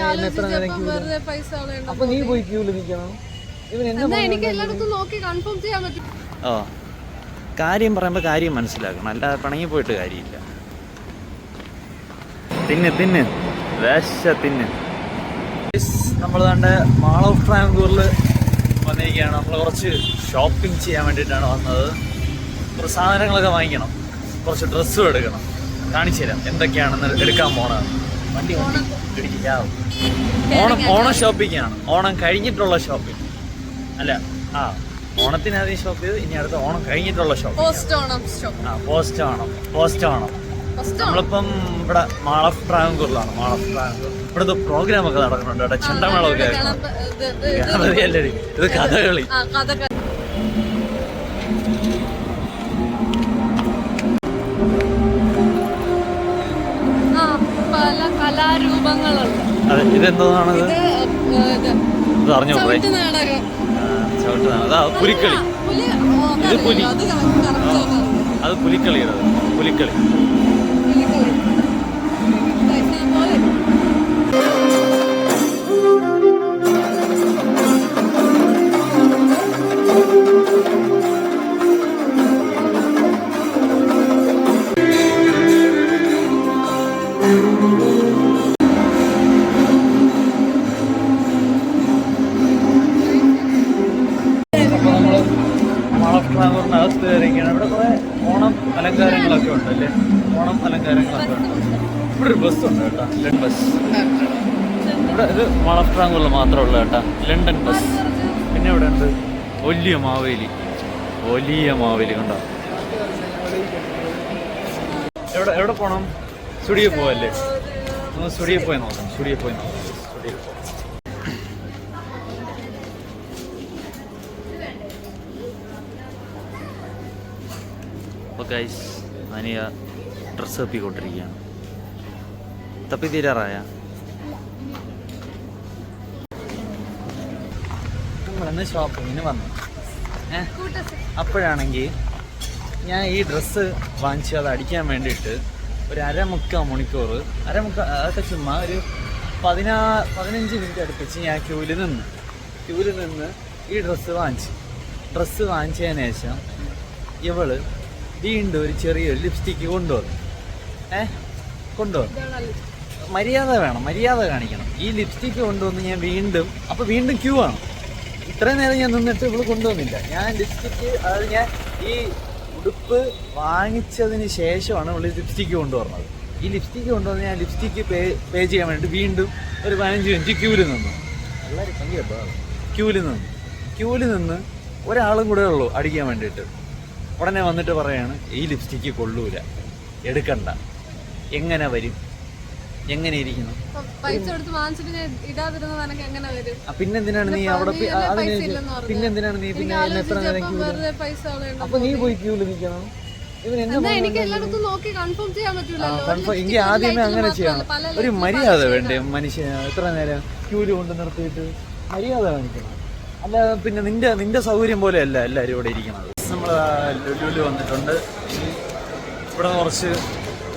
വെറുതെ പൈസ കളയണ്ട അപ്പൊ നീ പോയി ഇവൻ എന്നെ എന്നാ എനിക്ക് എല്ലായിടത്തും നോക്കി കൺഫേം ചെയ്യാൻ പറ്റും. ഓ കാര്യം പറയുമ്പോൾ കാര്യം മനസ്സിലാക്കണം. അല്ലാതെ പിണങ്ങി പോയിട്ട് കാര്യമില്ല. തിന്ന് തിന്ന്. വേശ തിന്ന്. നമ്മൾ കണ്ട മാൾ ഓഫ് ട്രാങ്കൂറിൽ വന്നിരിക്കുകയാണ്. നമ്മൾ കുറച്ച് ഷോപ്പിംഗ് ചെയ്യാൻ വേണ്ടിയിട്ടാണ് വന്നത്. കുറച്ച് സാധനങ്ങളൊക്കെ വാങ്ങിക്കണം. കുറച്ച് ഡ്രസ്സും എടുക്കണം. കാണിച്ചു തരാം എന്തൊക്കെയാണെന്ന് എടുക്കാൻ പോണത്. വണ്ടി ഓണം ഓണം ഷോപ്പിംഗ് ആണ് ഓണം കഴിഞ്ഞിട്ടുള്ള ഷോപ്പിംഗ് അല്ല ആ ഓണത്തിന് ആദ്യം ഷോപ്പ് ചെയ്ത് ഇനി അടുത്ത ഓണം കഴിഞ്ഞിട്ടുള്ള ഷോപ്പ് ആ പോസ്റ്റ് ഓണം പോസ്റ്റ് ഓണം നമ്മളിപ്പം ഇവിടെ മാൾ ഓഫ് ട്രാങ്കൂറിലാണ് മാൾ ഓഫ് ട്രാങ്കൂർ ഇവിടുത്തെ പ്രോഗ്രാം ഒക്കെ നടക്കുന്നുണ്ട് ഇവിടെ ചെണ്ടമേളമൊക്കെ ഇത് കഥകളി അതെ ഇതെന്താണ് ഇത് അറിഞ്ഞോ കുറേ ചവിട്ട് നാടകം അതാ പുലിക്കളി പുലി ഇത് പുലി. അത് correct ആണ്. അത് പുലിക്കളിയാണ് പുലിക്കളി പുലിക്കളി. ട്രാങ്കൂറിനകത്ത് കയറിയിരിക്കുകയാണ് ഇവിടെ കുറേ ഓണം അലങ്കാരങ്ങളൊക്കെ ഉണ്ട് അല്ലേ? ഓണം അലങ്കാരങ്ങളൊക്കെ ഉണ്ട്. ഇവിടെ ഒരു ബസ് ഉണ്ട് കേട്ടോ ലണ്ടൻ ബസ് ഇവിടെ ഇത് ഓഫ് ഉള്ളൂ കേട്ടോ ലണ്ടൻ ബസ് പിന്നെ ഇവിടെ ഉണ്ട് വലിയ മാവേലി. വലിയ മാവേലി കണ്ടോ? എവിടെ എവിടെ പോണം? സ്റ്റുഡിയോ പോവല്ലേ? സ്റ്റുഡിയോ പോയി നോക്കാം സ്റ്റുഡിയോ പോയി നോക്കാം സ്റ്റുഡിയോ പോയി ഗൈസ് അനിയ ഡ്രസ്സ് തപ്പിക്കൊണ്ടിരിക്കുകയാണ് തപ്പി തീരാറായ? നമ്മളിന്ന് ഷോപ്പിങ്ങിന് വന്നു. അപ്പോഴാണെങ്കിൽ ഞാൻ ഈ ഡ്രസ്സ് വാങ്ങിച്ച് അത് അടിക്കാൻ വേണ്ടിയിട്ട് ഒരു അരമുക്കാൽ മണിക്കൂർ അരമുക്കാ അതൊക്കെ ചുമ്മാ ഒരു പതിനാ പതിനഞ്ച് മിനിറ്റ് അടുപ്പിച്ച് ഞാൻ ക്യൂവിൽ നിന്ന് ക്യൂവിൽ നിന്ന് ഈ ഡ്രസ്സ് വാങ്ങിച്ചു ഡ്രസ്സ് വാങ്ങിച്ചതിന് ശേഷം ഇവൾ വീണ്ടും ഒരു ചെറിയൊരു ലിപ്സ്റ്റിക്ക് കൊണ്ടുവന്നു. ഏ? കൊണ്ടുവന്നു. മര്യാദ വേണം മര്യാദ കാണിക്കണം. ഈ ലിപ്സ്റ്റിക്ക് കൊണ്ടുവന്ന് ഞാൻ വീണ്ടും അപ്പോൾ വീണ്ടും ക്യൂ ആണ്. ഇത്രയും നേരം ഞാൻ നിന്നിട്ട് ഇവൾ കൊണ്ടുവന്നില്ല. ഞാൻ ലിപ്സ്റ്റിക്ക് അതായത് ഞാൻ ഈ ഉടുപ്പ് വാങ്ങിച്ചതിന് ശേഷമാണ് ഇവൾ ലിപ്സ്റ്റിക്ക് കൊണ്ടുവന്നത്. ഈ ലിപ്സ്റ്റിക്ക് കൊണ്ടുവന്ന് ഞാൻ ലിപ്സ്റ്റിക്ക് പേ പേ ചെയ്യാൻ വേണ്ടി വീണ്ടും ഒരു പതിനഞ്ച് മിനിറ്റ് ക്യൂവിൽ നിന്നു. എല്ലാവരും ഭയങ്കര ക്യൂവിൽ നിന്നു. ക്യൂവിൽ നിന്ന് ഒരാളും കൂടെ ഉള്ളൂ അടിക്കാൻ വേണ്ടിയിട്ട്. ഉടനെ വന്നിട്ട് പറയാണ് ഈ ലിപ്സ്റ്റിക്ക് കൊള്ളൂല. എടുക്കണ്ട. എങ്ങനെ വരും? എങ്ങനെ ഇരിക്കുന്നു? പൈസ കൊടുത്ത് വാങ്ങിച്ചിട്ട് ഞാൻ ഇടാതിരുന്നത് എനിക്ക് എങ്ങനെ വരും? പിന്നെന്തിനാണ് നീ അവിടെ പിന്നെന്തിനാണ് നീ പിന്നെ എത്ര നേരം പൈസ അപ്പൊ നീ പോയി ക്യൂൽ നിൽക്കണം? എനിക്ക് എല്ലായിടത്തും നോക്കി കൺഫേം ചെയ്യാൻ എങ്കിൽ ആദ്യമേ അങ്ങനെ ചെയ്യണം. ഒരു മര്യാദ വേണ്ടേ? മനുഷ്യന് എത്ര നേരം ക്യൂൽ കൊണ്ട് നിർത്തിയിട്ട് മര്യാദ കാണിക്കണം. അല്ല പിന്നെ നിന്റെ നിന്റെ സൗകര്യം പോലെയല്ല എല്ലാവരും ഇവിടെ ഇരിക്കുന്നത്. നമ്മൾ ലുലുവിൽ വന്നിട്ടുണ്ട്. ഇവിടെ കുറച്ച്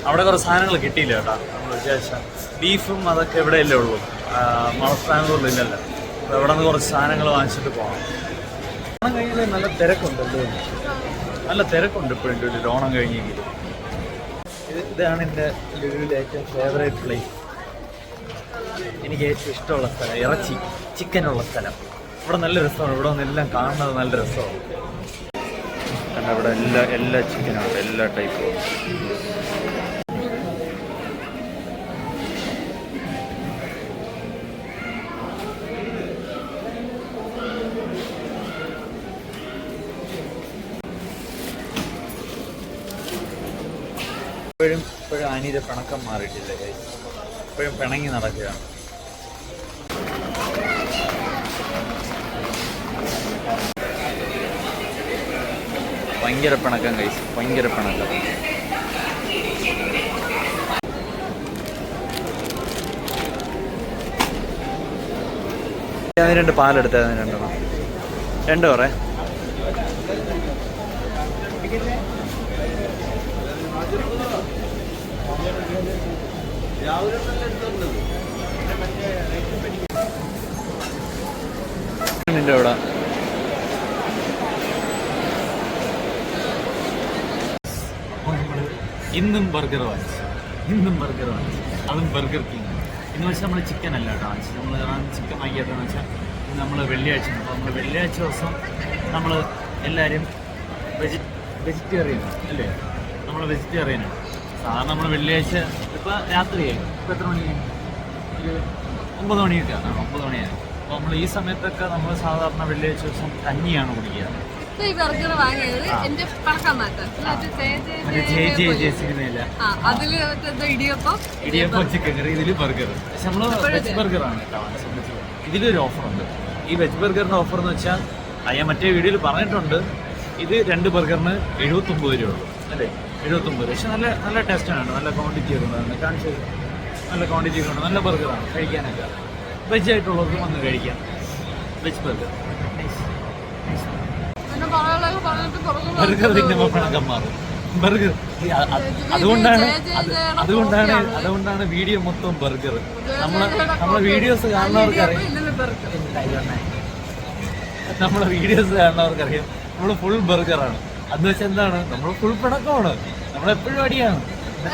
അവിടെ കുറച്ച് സാധനങ്ങൾ കിട്ടിയില്ല കേട്ടോ നമ്മൾ വിചാരിച്ച. ബീഫും അതൊക്കെ ഇവിടെയല്ലേ ഉള്ളൂ. ഇല്ലല്ലോ അപ്പോൾ ഇവിടെ നിന്ന് കുറച്ച് സാധനങ്ങൾ വാങ്ങിച്ചിട്ട് പോകാം ഓണം കഴിഞ്ഞാൽ നല്ല തിരക്കുണ്ടല്ലോ നല്ല തിരക്കുണ്ട് ഇപ്പോഴും ഒരു ഓണം കഴിഞ്ഞെങ്കിൽ ഇത് ഇതാണ് എന്റെ ലുലുവിലെ ഏറ്റവും ഫേവറേറ്റ് പ്ലേസ് എനിക്ക് ഏറ്റവും ഇഷ്ടമുള്ള സ്ഥലം ഇറച്ചി ചിക്കനുള്ള സ്ഥലം. ഇവിടെ നല്ല രസമാണ്. ഇവിടെ വന്ന് എല്ലാം കാണുന്നത് നല്ല രസമാണ്. കാരണം ഇവിടെ എല്ലാ എല്ലാ ചിക്കനും ഉണ്ട്. എല്ലാ ടൈപ്പും ഇപ്പോഴും ഇപ്പോഴും അനിയുടെ പിണക്കം മാറിയിട്ടില്ല. ഇപ്പോഴും പിണങ്ങി നടക്കുകയാണ്. ഭയങ്കര പിണക്കം കഴിച്ചു ഭയങ്കര പിണക്കം. അതിന് രണ്ട് പാലെടുത്തത് അതിന് രണ്ടെണ്ണം. രണ്ട് പറേ. രാവിലെ നിന്റെ അവിടെ. ഇന്നും ബർഗർ വാങ്ങിച്ചു. ഇന്നും ബർഗർ വാങ്ങിച്ചു. അതും ബർഗർ കിങ്. എന്ന് വെച്ചാൽ നമ്മൾ ചിക്കൻ അല്ല കേട്ടോ വാങ്ങിച്ചത്. നമ്മൾ ചിക്കൻ വാങ്ങിക്കാത്തതെന്ന് വെച്ചാൽ നമ്മൾ വെള്ളിയാഴ്ച അപ്പോൾ നമ്മൾ വെള്ളിയാഴ്ച ദിവസം നമ്മൾ എല്ലാവരും വെജി വെജിറ്റേറിയൻ അല്ലേ? നമ്മൾ വെജിറ്റേറിയനാണ് സാധാരണ നമ്മൾ വെള്ളിയാഴ്ച ഇപ്പോൾ രാത്രിയായി. ഇപ്പോൾ എത്ര മണിയായി? ഒരു ഒമ്പത് മണിയൊക്കെ ഒമ്പത് മണിയായി. അപ്പോൾ നമ്മൾ ഈ സമയത്തൊക്കെ നമ്മൾ സാധാരണ വെള്ളിയാഴ്ച ദിവസം കഞ്ഞിയാണ് കുടിക്കുക. ഇപ്പൊ ഈ ബർഗർ വാങ്ങിയത് എന്റെ പണക്കം മാറ്റാൻ അതിൽ ഇടിയപ്പം. ഇടിയപ്പം ചിക്കൻ കറി ഇതിൽ ബർഗർ. പക്ഷെ നമ്മൾ വെജ് കേട്ടോ സംബന്ധിച്ചത് ഇതിലൊരു ഓഫറുണ്ട്. ഈ വെജ് ബർഗറിന്റെ ഓഫർ എന്ന് വെച്ചാൽ ഞാൻ മറ്റേ വീഡിയോയിൽ പറഞ്ഞിട്ടുണ്ട്. ഇത് രണ്ട് ബർഗറിന് എഴുപത്തൊമ്പത് രൂപ ഉള്ളൂ. അല്ലേ? എഴുപത്തൊമ്പത് രൂപ. പക്ഷെ നല്ല നല്ല ടേസ്റ്റാണ് നല്ല ക്വാണ്ടിറ്റി ഒക്കെ ഉണ്ട് കാണിച്ചു നല്ല ക്വാണ്ടിറ്റി ഉണ്ട്. നല്ല ബർഗറാണ് കഴിക്കാനൊക്കെ. വെജ് ആയിട്ടുള്ളവർക്ക് വന്ന് കഴിക്കാം. Veg burger. പിന്നെ പറയാനുള്ളത് പറഞ്ഞിട്ട് പുറകെ ബർഗർ തിന്നുമ്പോൾ പിണക്കം മാറും. ബർഗർ. അതുകൊണ്ടാണ് അത് അതുകൊണ്ടാണ് അതുകൊണ്ടാണ് വീഡിയോ മൊത്തം ബർഗർ. നമ്മളെ നമ്മളെ വീഡിയോസ് കാണുന്നവർക്ക് അറിയാം ഇന്നലെ ബർഗർ. നമ്മളെ വീഡിയോസ് കാണുന്നവർക്ക് അറിയാം നമ്മൾ ഫുൾ ബർഗറാണ് അന്ന് വെച്ചാൽ എന്താണ്? നമ്മൾ ഫുൾ പിണക്കമാണ്. നമ്മളെപ്പോഴും അടിയാണ്.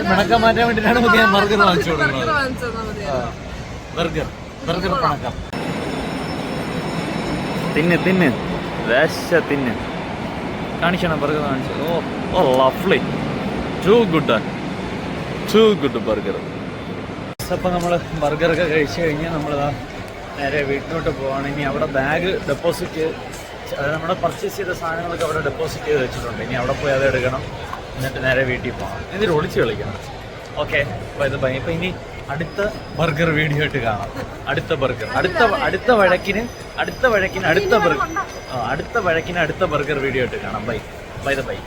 പിണക്കം മാറ്റാൻ വേണ്ടിയിട്ടാണ് പുതിയ ബർഗർ വാങ്ങിച്ചു കൊടുക്കുന്നത്. Burger burger. പിണക്കം. തിന്ന് തിന്ന്. വേശ തിന്ന് കാണിക്കണം ബർഗർ കാണിച്ചു. ഓ ഓ lovely too good too good burger അപ്പം നമ്മൾ ബർഗറൊക്കെ കഴിച്ചു കഴിഞ്ഞാൽ നമ്മൾ നേരെ വീട്ടിലോട്ട് പോവാണ്. ഇനി അവിടെ ബാഗ് ഡെപ്പോസിറ്റ് അതായത് നമ്മുടെ പർച്ചേസ് ചെയ്ത സാധനങ്ങളൊക്കെ അവിടെ ഡെപ്പോസിറ്റ് ചെയ്ത് വെച്ചിട്ടുണ്ട്. ഇനി അവിടെ പോയി അത് എടുക്കണം. എന്നിട്ട് നേരെ വീട്ടിൽ പോകണം എന്നിട്ട് ഒളിച്ച് കളിക്കണം. ഓക്കെ ഇത് ബൈ ഇപ്പം ഇനി അടുത്ത ബർഗർ വീഡിയോ ആയിട്ട് കാണാം. അടുത്ത ബർഗർ. അടുത്ത അടുത്ത വഴക്കിന് അടുത്ത വഴക്കിന് അടുത്ത ബർഗർ അടുത്ത വഴക്കിന് അടുത്ത ബർഗർ വീഡിയോ ആയിട്ട് കാണാം. ബൈ. By the by.